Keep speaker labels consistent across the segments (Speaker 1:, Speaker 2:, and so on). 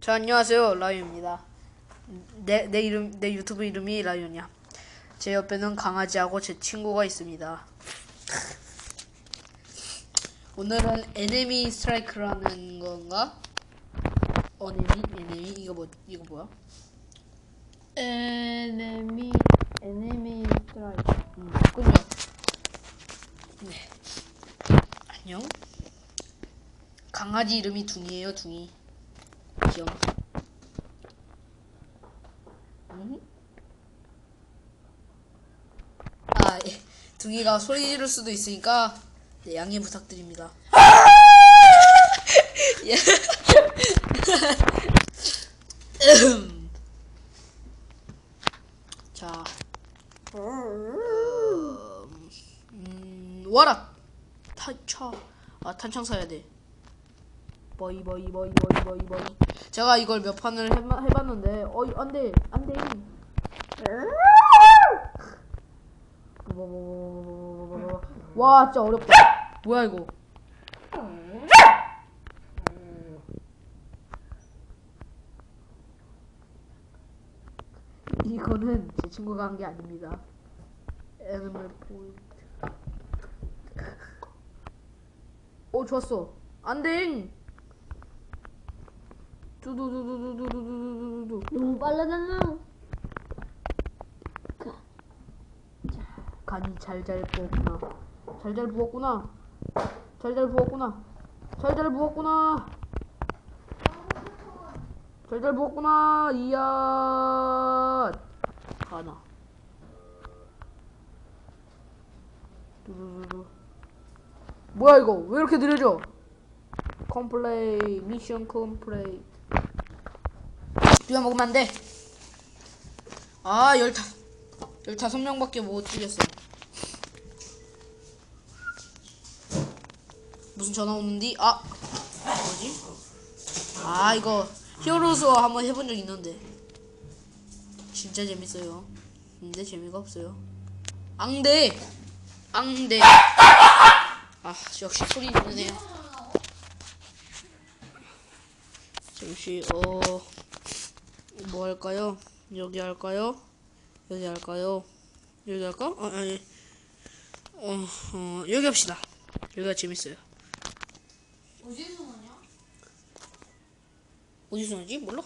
Speaker 1: 자 안녕하세요 라이온입니다. 내 내 이름 내 유튜브 이름이 라이온이야. 제 옆에는 강아지하고 제 친구가 있습니다. 오늘은 에네미 스트라이크라는 건가? 어네미 에네미 이거 뭐 이거 뭐야?
Speaker 2: 에네미 에네미 스트라이크
Speaker 1: 음, 그군요. 네. 안녕. 강아지 이름이 둥이에요, 둥이. 귀여워. 음? 아, 예. 둥이가 소리 지를 수도 있으니까 네, 양해 부탁드립니다. 예. 자, 음, 와라! 탄창. 아, 탄창 사야 돼. 버이, 버이, 버이, 버이, 버이, 버이. 제가 이걸 몇 판을 해봐, 해봤는데, 어이, 안 돼, 안 돼. 와, 진짜 어렵다. 뭐야, 이거. 이거는 제 친구가 한 게 아닙니다. 애니멀 포인트. 오 좋았어. 안돼. 두두두두두두두두두두.
Speaker 2: 너무 빨라잖아
Speaker 1: 간이 잘잘 부었구나. 잘잘 부었구나. 잘잘 부었구나. 잘잘 부었구나. 잘잘 부었구나. 이야. 가나. 두두두두. 뭐야 이거? 왜 이렇게 느려져? 컴플레이 미션 컴플레이. 비워 먹으면 안 돼. 아 열다 열다섯 명밖에 못 죽였어. 무슨 전화 오는디? 아 뭐지? 아 이거 히어로즈 한번 해본 적 있는데 진짜 재밌어요. 근데 재미가 없어요. 앙대 앙대. 아 역시 소리 있네요. 잠시 어 뭐 할까요? 여기 할까요? 여기 할까요? 여기 할까? 어, 아니 어, 어 여기 합시다. 여기가 재밌어요.
Speaker 2: 어디서 나냐?
Speaker 1: 어디서 나지? 몰라.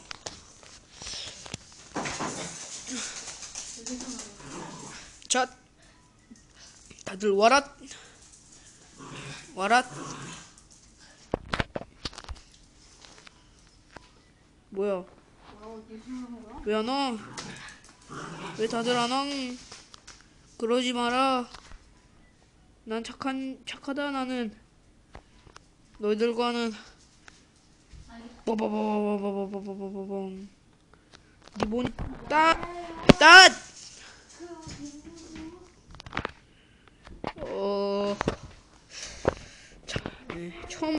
Speaker 1: 자, 다들 와랏, 와랏. 뭐야? 왜 안 와? 왜 다들 안 와? 그러지 마라. 난 착한 착하다 나는. 너희들과는 뽀뽀뽀뽀뽀뽀뽀뽀뽀뽀뽀 리본이 따! 따! 어... 자, 네, 처음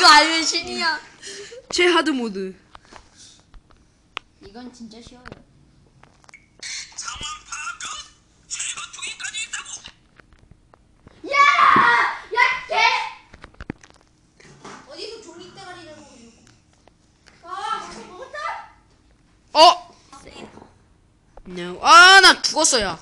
Speaker 2: 이거 알면 신이야
Speaker 1: 제 하드 모드
Speaker 2: 이건 진짜 쉬워요 야! 야, 개! 어디서 종이 대가리 들고 있는 아, 먹었다?
Speaker 1: 어? No. 아, 나 죽었어요.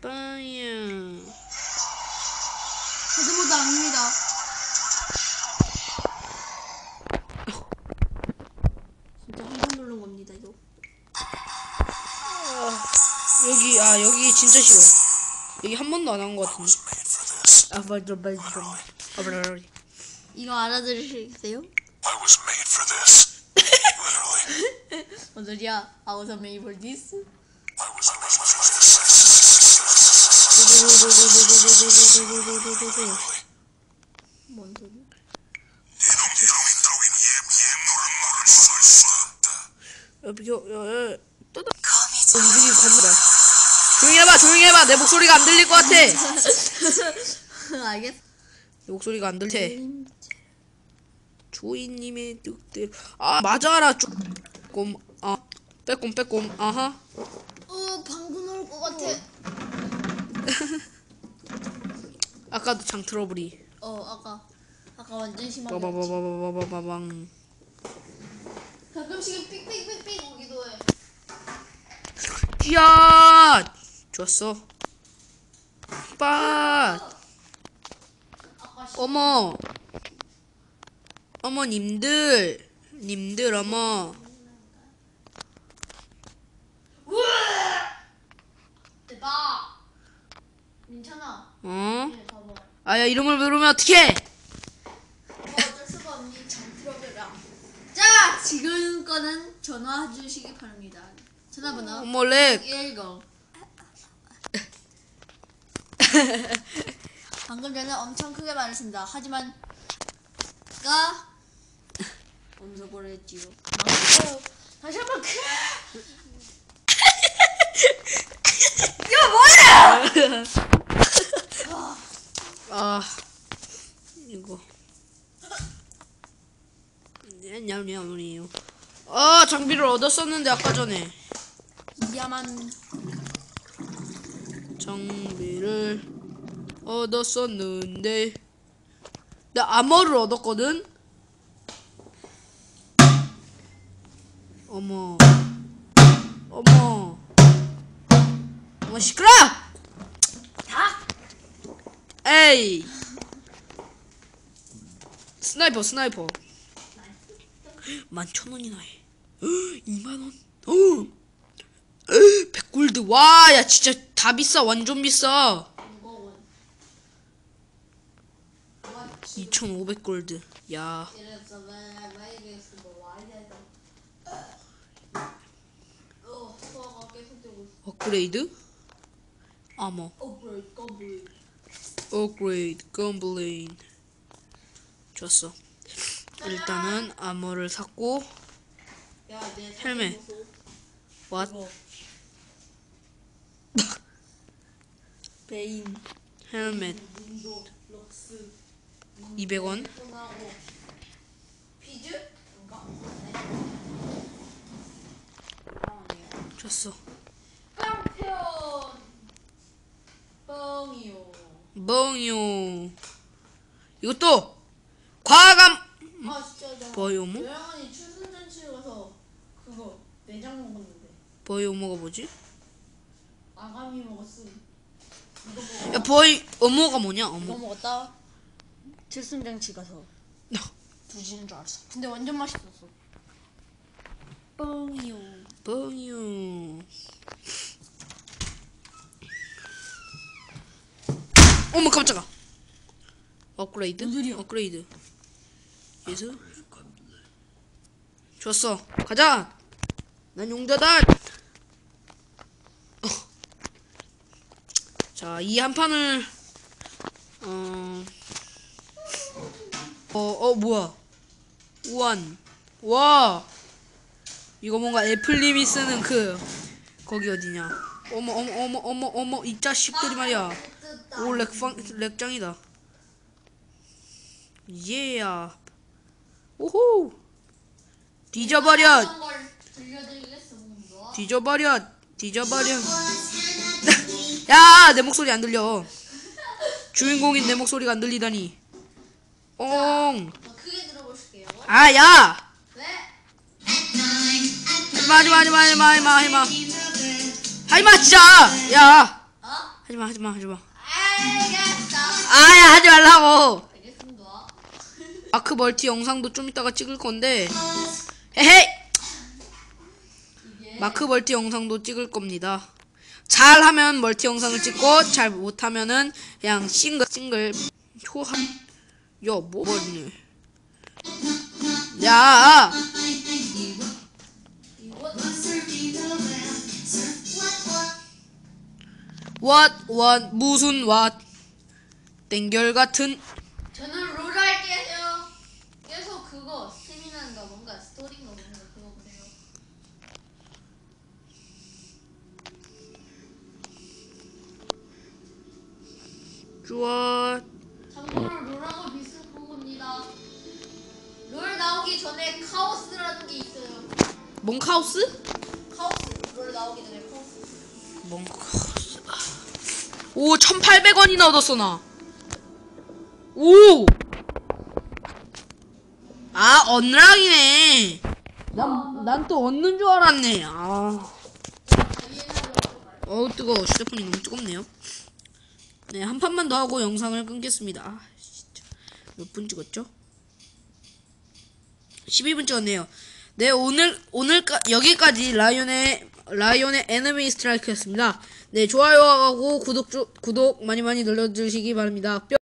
Speaker 2: 빵이야. 저도 아닙니다. 진짜 한번 누른 겁니다, 이거.
Speaker 1: 여기, 아, 여기 진짜 싫어. 여기 한 번도 안 한 것 같은데. 아, 맞아, 맞아. 아, 맞아, 맞아.
Speaker 2: 이거 알아들으시겠어요?
Speaker 3: I was made for this. Literally.
Speaker 2: 뭔 소리야? I was made for this.
Speaker 3: I was made
Speaker 2: 뭔 소리?
Speaker 1: 여기 여 떠다. 움직이 겁니다. 조용히 해봐 조용히 해봐 내 목소리가 안 들릴 것 같아. 내
Speaker 2: 알겠어.
Speaker 1: 목소리가 안 들대. 주인님의 늑대. 아 맞아라 조금 아 빼꼼 빼꼼 아하.
Speaker 2: 어 방구 나올 것 같아.
Speaker 1: 아까도 장 트러블이.
Speaker 2: 어 아까 아까 완전 심하게. 했지.
Speaker 1: 빠바바바바바바바방.
Speaker 2: 가끔씩은 삑삑삑삑 오기도 해.
Speaker 1: 야 좋았어. 빠. 어머 어머님들 님들 어머
Speaker 2: 대박. 괜찮아.
Speaker 1: 어?
Speaker 2: 네, 봐봐.
Speaker 1: 아야 이름을 부르면 어떡해
Speaker 2: 뭐 어쩔 수가 없니 장 들어줘라. 자 지금 거는 전화 주시기 바랍니다. 전화번호
Speaker 1: 어머 렉
Speaker 2: 110. 방금 전에 엄청 크게 말했습니다. 하지만 가 엄석을 했지요. 망했어요. 다시 한번 크.
Speaker 1: 아 이거. 냠냠냠이요 아 장비를 얻었었는데 아까 전에.
Speaker 2: 이야만.
Speaker 1: 장비를 얻었었는데. 나 암호를 얻었거든? 어머. 어머. 어머 시끄러!
Speaker 2: 닭.
Speaker 1: 에이. 스나이퍼 스나이퍼. 만천원이나 해. 2만원? 어. 100골드. 와 야 진짜 다 비싸. 완전 비싸.
Speaker 2: 무거운.
Speaker 1: 2500골드. 야. 업그레이드? 아머
Speaker 2: 업그레이드. 업그레이드
Speaker 1: 검블레인 좋았어 일단은 아머를 샀고
Speaker 2: 야 내
Speaker 1: 헬멧. 왓
Speaker 2: 베인.
Speaker 1: 헬멧
Speaker 2: 윈도 럭스.
Speaker 1: 200원
Speaker 2: 폰하고 피즈? 뭔가? 네.
Speaker 1: 좋았어
Speaker 2: 깡편. 뻥이요.
Speaker 1: 멍이요 이것도 과감
Speaker 2: 아 진짜 나
Speaker 1: 뭐?
Speaker 2: 여행원이 춘순잔치에 가서 그거 내장 먹었는데
Speaker 1: 어머가 뭐지?
Speaker 2: 아가미 먹었음. 이거 먹어.
Speaker 1: 야 버이 어머가 뭐냐
Speaker 2: 이거
Speaker 1: 어머
Speaker 2: 먹었다. 칠순잔치 가서 부지는 줄 알았어. 근데 완전 맛있었어. 뻥이요.
Speaker 1: 뻥이요 어머 깜짝아 업그레이드? 업그레이드 예수 좋았어 가자 난 용자다 어. 자이 한 판을 어... 어, 어, 뭐야. 우한. 와. 이거 뭔가 애플님이 쓰는 그, 거기 어디냐. 어머, 어머, 어머, 어머, 어머, 이 자식들이 말이야. 오, 렉방, 렉장이다. 예야. 오호. 뒤져버려. 뒤져버려. 뒤져버려. 야, 내 목소리 안 들려. 주인공인 내 목소리가 안 들리다니. 옹. 아, 야.
Speaker 2: 네.
Speaker 1: 하지마 하지마 하지마 하지마 하지마 하지마 진짜 야
Speaker 2: 어?
Speaker 1: 하지마 하지마 하지마. 아야 하지 말라고. 마크 멀티 영상도 좀 이따가 찍을 건데. 헤헤. 마크 멀티 영상도 찍을 겁니다. 잘하면 멀티 영상을 찍고 잘 못하면은 그냥 싱글 싱글 효하 야뭐 뭐니 야 what what 무슨 what 땡결 같은
Speaker 2: 저는 롤 할게요. 계속 그거 스태미나인가 뭔가 스토리인가 뭔가 그거 보세요.
Speaker 1: 좋아
Speaker 2: 참고로 롤하고 비슷한 겁니다. 롤 나오기 전에 카오스라는 게 있어요.
Speaker 1: 몽카우스?
Speaker 2: 카오스 롤 나오기 전에 카오스.
Speaker 1: 몽카우스 오 1800원이나 얻었어 나. 오! 아 언락이네. 난 난 또 얻는 줄 알았네. 아. 어우 뜨거워. 휴대폰이 너무 뜨겁네요. 네 한 판만 더 하고 영상을 끊겠습니다. 아, 진짜. 몇 분 찍었죠? 12분 찍었네요 네 오늘 오늘까 여기까지 라이온의 라이온의 에너미 스트라이크였습니다. 네 좋아요하고 구독 주, 구독 많이 많이 눌러주시기 바랍니다. 뿅